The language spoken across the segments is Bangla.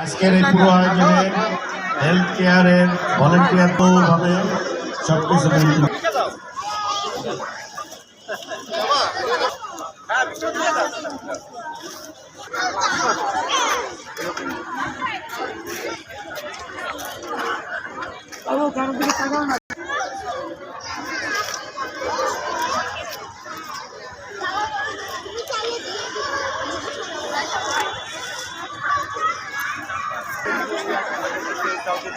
আজকের এই পুরো আয়োজনে হেলথ কেয়ারের ভলেন্টিয়ার তো ভাবে সব কিছু ইউনিভার্সিটিতে যারা আছেন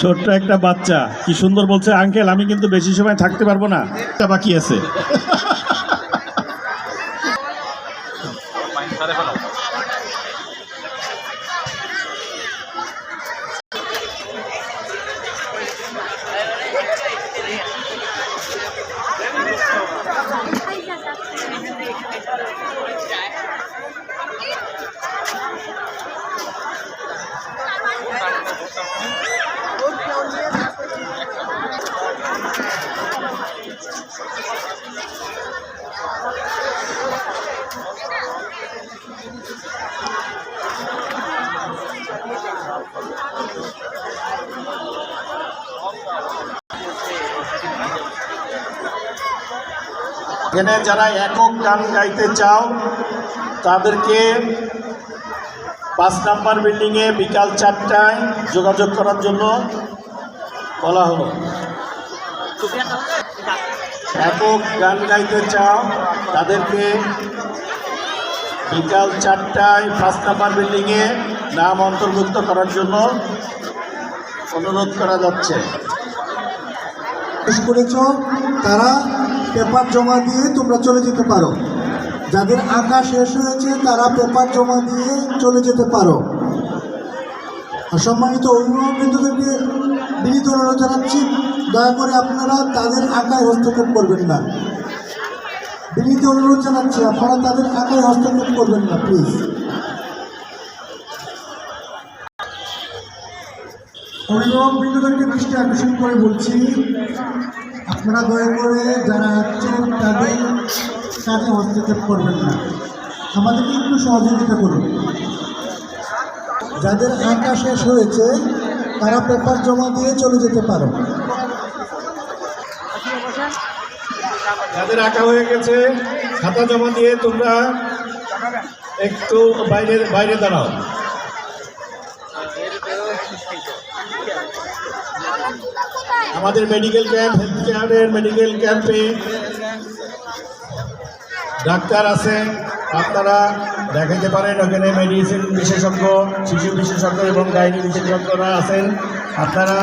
ছোট্ট একটা বাচ্চা। কি সুন্দর বলছে, আঙ্কেল, আমি কিন্তু বেশি সময় থাকতে পারব না। বাকি আছে। এখানে যারা একক গান গাইতে চাও, তাদেরকে পাঁচ নাম্বার বিল্ডিংয়ে বিকাল চারটায় যোগাযোগ করার জন্য বলা হলো। একক গান গাইতে চাও, তাদেরকে বিকাল চারটায় পাঁচ নাম্বার বিল্ডিংয়ে নাম অন্তর্ভুক্ত করার জন্য অনুরোধ করা যাচ্ছে। শেষ করেছ, তারা পেপার জমা দিয়ে তোমরা চলে যেতে পারো। যাদের আঁকা শেষ হয়েছে, তারা পেপার জমা দিয়ে চলে যেতে পারো। আর সম্মানিত অভিভাবকবৃন্দদেরকে বিনীত অনুরোধ জানাচ্ছি, দয়া করে আপনারা তাদের আঁকায় হস্তক্ষেপ করবেন না। বিনীত অনুরোধ জানাচ্ছি, আপনারা তাদের আঁকায় হস্তক্ষেপ করবেন না প্লিজ অভিভাবক বৃন্দদেরকে দৃষ্টি আকর্ষণ করে বলছি, আপনারা দয়া করে যারা আছেন তাদের কাজে হস্তক্ষেপ করবেন না। আমাদেরকে একটু সহযোগিতা করুন। যাদের আঁকা শেষ হয়েছে, তারা পেপার জমা দিয়ে চলে যেতে পারো। যাদের আঁকা হয়ে গেছে, খাতা জমা দিয়ে তোমরা একটু বাইরে বাইরে দাঁড়াও। আমাদের মেডিকেল ক্যাম্প হেলথ কেয়ারের মেডিকেল ক্যাম্পে ডাক্তার আছেন, আপনারা দেখাতে পারেন, ওখানে মেডিসিন বিশেষজ্ঞ, শিশু বিশেষজ্ঞ এবং গাইনি বিশেষজ্ঞরা আছেন। আপনারা